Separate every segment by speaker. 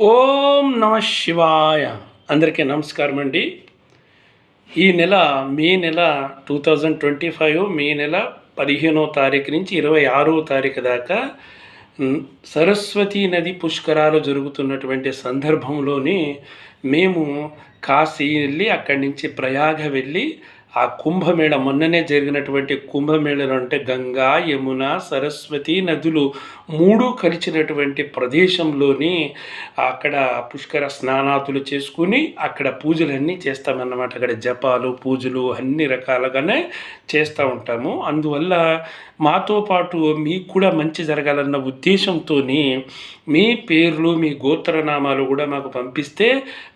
Speaker 1: ఓం నమ శివాయ. అందరికీ నమస్కారం అండి. ఈ నెల మే నెల two thousand twenty five May నెల పదిహేనో తారీఖు నుంచి ఇరవై ఆరో తారీఖు దాకా సరస్వతీ నది పుష్కరాలు జరుగుతున్నటువంటి సందర్భంలోని మేము కాశీ వెళ్ళి అక్కడి నుంచి ప్రయాగ వెళ్ళి ఆ కుంభమేళ మొన్ననే జరిగినటువంటి కుంభమేళలో అంటే గంగా యమున సరస్వతి నదులు మూడు కలిసినటువంటి ప్రదేశంలోని అక్కడ పుష్కర స్నానాతులు చేసుకుని అక్కడ పూజలన్నీ చేస్తామన్నమాట. అక్కడ జపాలు పూజలు అన్ని రకాలుగానే చేస్తూ ఉంటాము. అందువల్ల మాతో పాటు మీకు కూడా మంచి జరగాలన్న ఉద్దేశంతో మీ పేర్లు మీ గోత్రనామాలు కూడా మాకు పంపిస్తే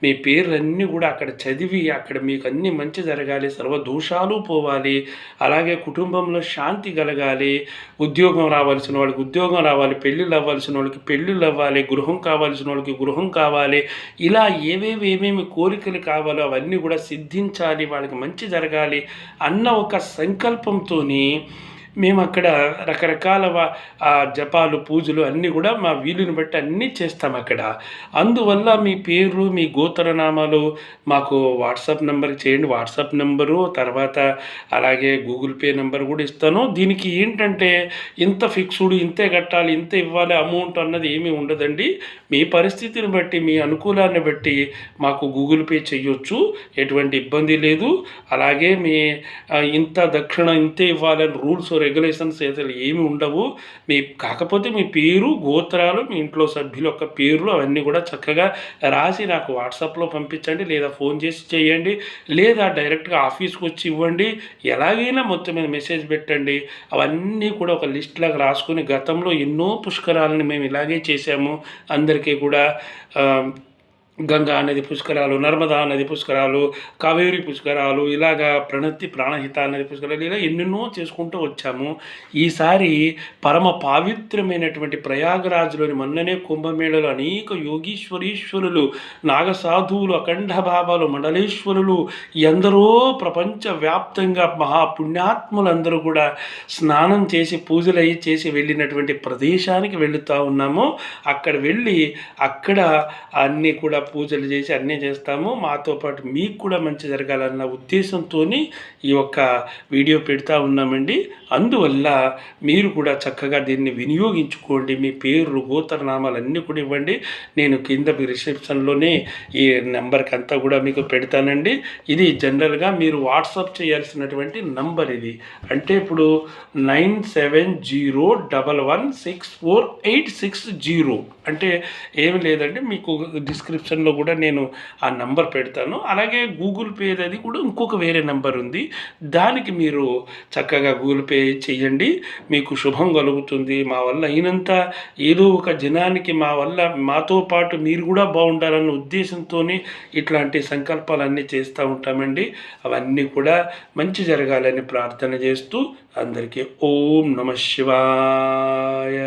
Speaker 1: మీ పేర్లన్నీ కూడా అక్కడ చదివి అక్కడ మీకు అన్ని మంచి జరగాలి. సర్వ దోషాలు పోవాలి. అలాగే కుటుంబంలో శాంతి కలగాలి. ఉద్యోగం రావాల్సిన వాళ్ళకి ఉద్యోగం రావాలి. పెళ్ళిళ్ళు అవ్వాల్సిన వాళ్ళకి పెళ్ళిళ్ళు అవ్వాలి. గృహం కావాల్సిన వాళ్ళకి గృహం కావాలి. ఇలా ఏవేవి ఏమేమి కోరికలు కావాలో అవన్నీ కూడా సిద్ధించాలి. వాళ్ళకి మంచి జరగాలి అన్న ఒక సంకల్పంతో మేము అక్కడ రకరకాల జపాలు పూజలు అన్నీ కూడా మా వీలుని బట్టి అన్నీ చేస్తాం అక్కడ. అందువల్ల మీ పేరు మీ గోత్రనామాలు మాకు వాట్సాప్ నెంబర్ చేయండి. వాట్సాప్ నెంబరు తర్వాత అలాగే గూగుల్ పే నెంబర్ కూడా ఇస్తాను. దీనికి ఏంటంటే ఇంత ఫిక్స్డ్ ఇంతే కట్టాలి ఇంత ఇవ్వాలి అమౌంట్ అన్నది ఏమీ ఉండదండి. మీ పరిస్థితిని బట్టి మీ అనుకూలాన్ని బట్టి మాకు గూగుల్ పే చేయొచ్చు ఎటువంటి ఇబ్బంది లేదు. అలాగే మీ ఇంత దక్షిణ ఇంతే ఇవ్వాలని రూల్స్ రెగ్యులేషన్స్ అసలు ఏమి ఉండవు మీ కాకపోతే మీ పేరు గోత్రాలు మీ ఇంట్లో సభ్యుల యొక్క పేర్లు అవన్నీ కూడా చక్కగా రాసి నాకు వాట్సాప్లో పంపించండి లేదా ఫోన్ చేసి చేయండి లేదా డైరెక్ట్గా ఆఫీస్కి వచ్చి ఇవ్వండి. ఎలాగైనా మొత్తం మీద మెసేజ్ పెట్టండి. అవన్నీ కూడా ఒక లిస్ట్ లాగా రాసుకుని గతంలో ఎన్నో పుష్కరాలను మేము ఇలాగే చేసాము అందరికీ కూడా గంగా నది పుష్కరాలు నర్మదా నది పుష్కరాలు కావేరి పుష్కరాలు ఇలాగా ప్రణతి ప్రాణహిత నది పుష్కరాలు ఇలా ఎన్నెన్నో చేసుకుంటూ వచ్చాము. ఈసారి పరమ పావిత్రమైనటువంటి ప్రయాగరాజులోని మొన్ననే కుంభమేళలో అనేక యోగీశ్వరీశ్వరులు నాగసాధువులు అఖండ భావాలు మండలేశ్వరులు ఎందరో ప్రపంచవ్యాప్తంగా మహాపుణ్యాత్ములందరూ కూడా స్నానం చేసి పూజలు అయ్యి చేసి వెళ్ళినటువంటి ప్రదేశానికి వెళుతూ ఉన్నాము. అక్కడ వెళ్ళి అక్కడ అన్నీ కూడా పూజలు చేసి అన్నీ చేస్తాము. మాతో పాటు మీకు కూడా మంచి జరగాలన్న ఉద్దేశంతో ఈ యొక్క వీడియో పెడతా ఉన్నామండి. అందువల్ల మీరు కూడా చక్కగా దీన్ని వినియోగించుకోండి. మీ పేర్లు గోత్రనామాలు అన్నీ కూడా ఇవ్వండి. నేను కింద మీ రిసెప్షన్లోనే ఈ నెంబర్కి అంతా కూడా మీకు పెడతానండి. ఇది జనరల్గా మీరు వాట్సాప్ చేయాల్సినటువంటి నంబర్ ఇది. అంటే ఇప్పుడు nine seven zero double one six four eight six zero. అంటే ఏమి లేదండి మీకు డిస్క్రిప్షన్ డిస్క్రిప్షన్లో కూడా నేను ఆ నంబర్ పెడతాను. అలాగే గూగుల్ పే అది కూడా ఇంకొక వేరే నెంబర్ ఉంది. దానికి మీరు చక్కగా గూగుల్ పే చేయండి మీకు శుభం కలుగుతుంది. మా వల్ల అయినంత ఏదో ఒక జనానికి మా వల్ల మాతో పాటు మీరు కూడా బాగుండాలన్న ఉద్దేశంతో ఇట్లాంటి సంకల్పాలన్నీ చేస్తూ ఉంటామండి. అవన్నీ కూడా మంచి జరగాలని ప్రార్థన చేస్తూ అందరికీ ఓం నమ శివాయ.